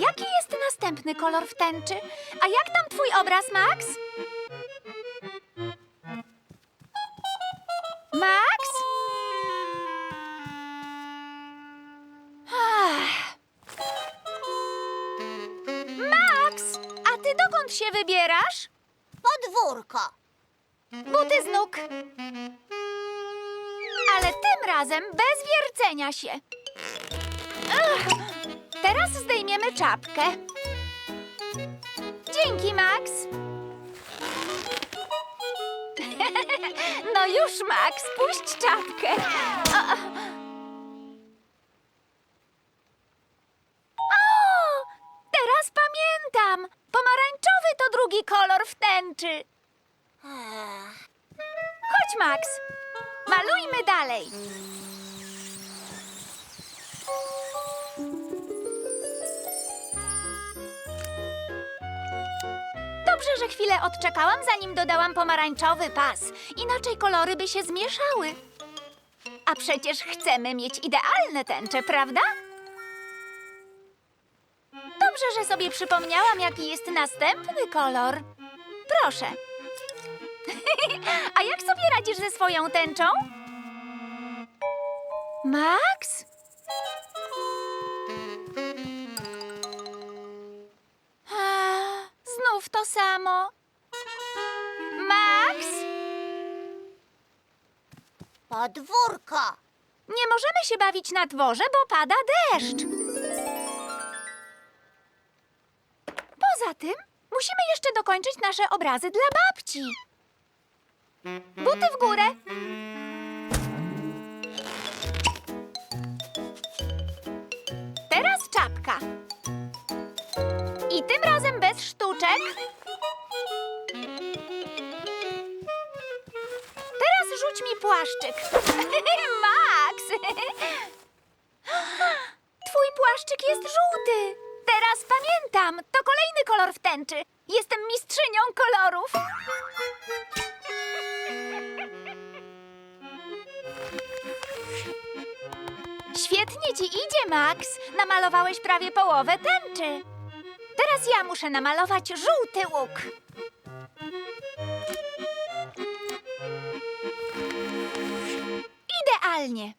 Jaki jest następny kolor w tęczy? A jak tam twój obraz, Max? Max? Ach. Max, a ty dokąd się wybierasz? Podwórko. Buty z nóg. Ale tym razem bez wiercenia się. Ach, teraz zdejmiemy czapkę. Dzięki, Max. No już, Max, puść czapkę. O! O, teraz pamiętam. Pomarańczowy to drugi kolor w tęczy. Chodź, Max. Malujmy dalej. Dobrze, że chwilę odczekałam, zanim dodałam pomarańczowy pas. Inaczej kolory by się zmieszały. A przecież chcemy mieć idealne tęcze, prawda? Dobrze, że sobie przypomniałam, jaki jest następny kolor. Proszę. A jak sobie radzisz ze swoją tęczą? Max? To samo. Max? podwórko. Nie możemy się bawić na dworze, bo pada deszcz. Poza tym, musimy jeszcze dokończyć nasze obrazy dla babci. Buty w górę. Teraz czapka. I tym razem Rzuć mi płaszczyk. Max! Twój płaszczyk jest żółty. Teraz pamiętam. To kolejny kolor w tęczy. Jestem mistrzynią kolorów. Świetnie ci idzie, Max. Namalowałeś prawie połowę tęczy. Teraz ja muszę namalować żółty łuk. спальне.